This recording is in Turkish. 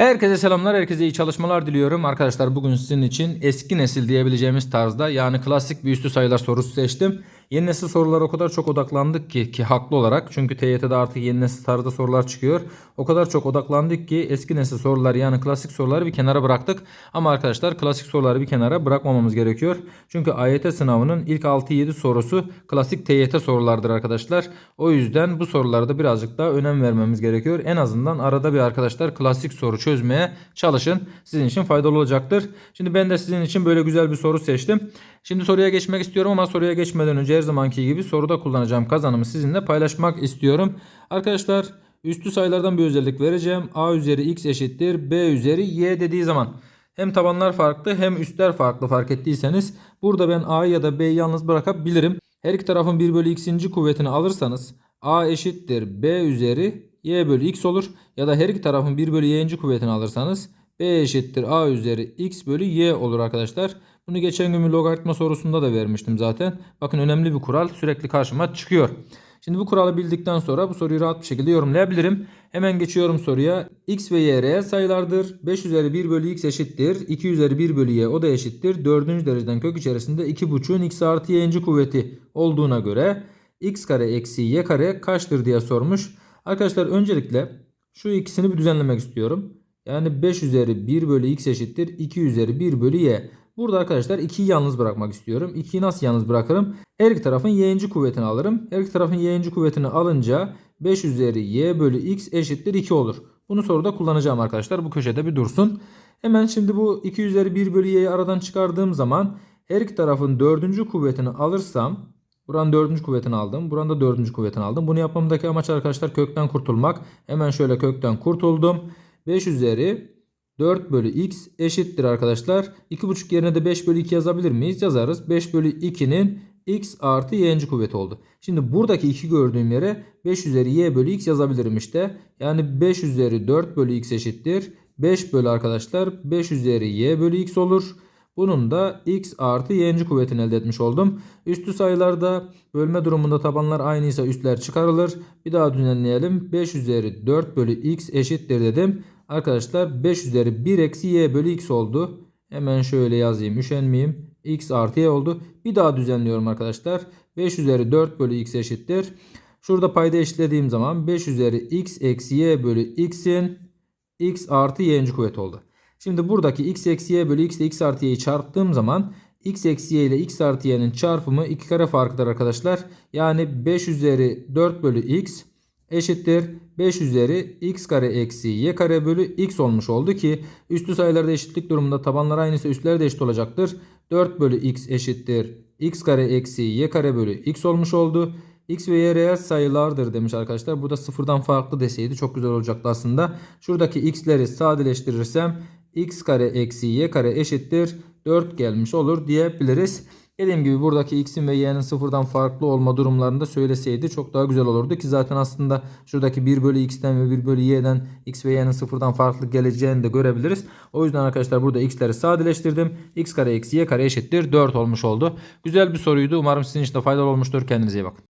Herkese selamlar, herkese iyi çalışmalar diliyorum. Arkadaşlar bugün sizin için eski nesil diyebileceğimiz tarzda yani klasik bir üstü sayılar sorusu seçtim. Yeni nesil sorulara o kadar çok odaklandık ki ki haklı olarak çünkü TYT'de artık yeni nesil tarzda sorular çıkıyor. O kadar çok odaklandık ki eski nesil sorular yani klasik soruları bir kenara bıraktık. Ama arkadaşlar klasik soruları bir kenara bırakmamamız gerekiyor. Çünkü AYT sınavının ilk 6-7 sorusu klasik TYT sorulardır arkadaşlar. O yüzden bu sorulara da birazcık daha önem vermemiz gerekiyor. En azından arada bir arkadaşlar klasik soru çözmeye çalışın. Sizin için faydalı olacaktır. Şimdi ben de sizin için böyle güzel bir soru seçtim. Şimdi soruya geçmek istiyorum ama soruya geçmeden önce her zamanki gibi soruda kullanacağım kazanımı sizinle paylaşmak istiyorum. Arkadaşlar üstü sayılardan bir özellik vereceğim. A üzeri x eşittir B üzeri y dediği zaman hem tabanlar farklı hem üstler farklı fark ettiyseniz burada ben A ya da B'yi yalnız bırakabilirim. Her iki tarafın 1 bölü x'inci kuvvetini alırsanız A eşittir B üzeri y bölü x olur. Ya da her iki tarafın 1 bölü y'inci kuvvetini alırsanız B eşittir A üzeri x bölü y olur arkadaşlar. Bunu geçen gün bir logaritma sorusunda da vermiştim zaten. Bakın önemli bir kural sürekli karşıma çıkıyor. Şimdi bu kuralı bildikten sonra bu soruyu rahat bir şekilde yorumlayabilirim. Hemen geçiyorum soruya. x ve y reel sayılardır. 5 üzeri 1 bölü x eşittir. 2 üzeri 1 bölü y o da eşittir. 4. dereceden kök içerisinde 2,5'un x artı y'inci kuvveti olduğuna göre x kare eksi y kare kaçtır diye sormuş. Arkadaşlar öncelikle şu ikisini bir düzenlemek istiyorum. Yani 5 üzeri 1 bölü x eşittir 2 üzeri 1 bölü y. Burada arkadaşlar 2'yi yalnız bırakmak istiyorum. 2'yi nasıl yalnız bırakırım? Her iki tarafın y'inci kuvvetini alırım. Her iki tarafın y'inci kuvvetini alınca 5 üzeri y bölü x eşittir 2 olur. Bunu soruda kullanacağım arkadaşlar. Bu köşede bir dursun. Hemen şimdi bu 2 üzeri 1 bölü y'yi aradan çıkardığım zaman her iki tarafın dördüncü kuvvetini alırsam Buranın dördüncü kuvvetini aldım. Buranın da dördüncü kuvvetini aldım. Bunu yapmamdaki amaç arkadaşlar kökten kurtulmak. Hemen şöyle kökten kurtuldum. 5 üzeri 4 bölü x eşittir arkadaşlar. 2,5 yerine de 5 bölü 2 yazabilir miyiz? Yazarız. 5 bölü 2'nin x artı y'inci kuvveti oldu. Şimdi buradaki 2 gördüğüm yere 5 üzeri y bölü x yazabilirim işte. Yani 5 üzeri 4 bölü x eşittir. 5 bölü arkadaşlar 5 üzeri y bölü x olur. Bunun da x artı y'inci kuvvetini elde etmiş oldum. Üstü sayılarda bölme durumunda tabanlar aynıysa üstler çıkarılır. Bir daha düzenleyelim. 5 üzeri 4 bölü x eşittir dedim. Arkadaşlar 5 üzeri 1 eksi y bölü x oldu. Hemen şöyle yazayım üşenmeyeyim. x artı y oldu. Bir daha düzenliyorum arkadaşlar. 5 üzeri 4 bölü x eşittir. Şurada payda eşitlediğim zaman 5 üzeri x eksi y bölü x'in x artı y'inci kuvveti oldu. Şimdi buradaki x eksi y bölü x ile x artı y'yi çarptığım zaman x eksi y ile x artı y'nin çarpımı 2 kare farkıdır arkadaşlar. Yani 5 üzeri 4 bölü x eşittir 5 üzeri x kare eksi y kare bölü x olmuş oldu ki üstü sayılarda eşitlik durumunda tabanlar aynıysa üstler de eşit olacaktır. 4 bölü x eşittir x kare eksi y kare bölü x olmuş oldu. X ve Y reel sayılardır demiş arkadaşlar. Bu da sıfırdan farklı deseydi çok güzel olacaktı aslında. Şuradaki x'leri sadeleştirirsem x kare eksi y kare eşittir 4 gelmiş olur diyebiliriz. Dediğim gibi buradaki x'in ve y'nin sıfırdan farklı olma durumlarında söyleseydi çok daha güzel olurdu ki zaten aslında şuradaki 1 bölü x'ten ve 1 bölü y'den x ve y'nin sıfırdan farklı geleceğini de görebiliriz. O yüzden arkadaşlar burada x'leri sadeleştirdim. x kare eksi y kare eşittir 4 olmuş oldu. Güzel bir soruydu. Umarım sizin için de faydalı olmuştur. Kendinize iyi bakın.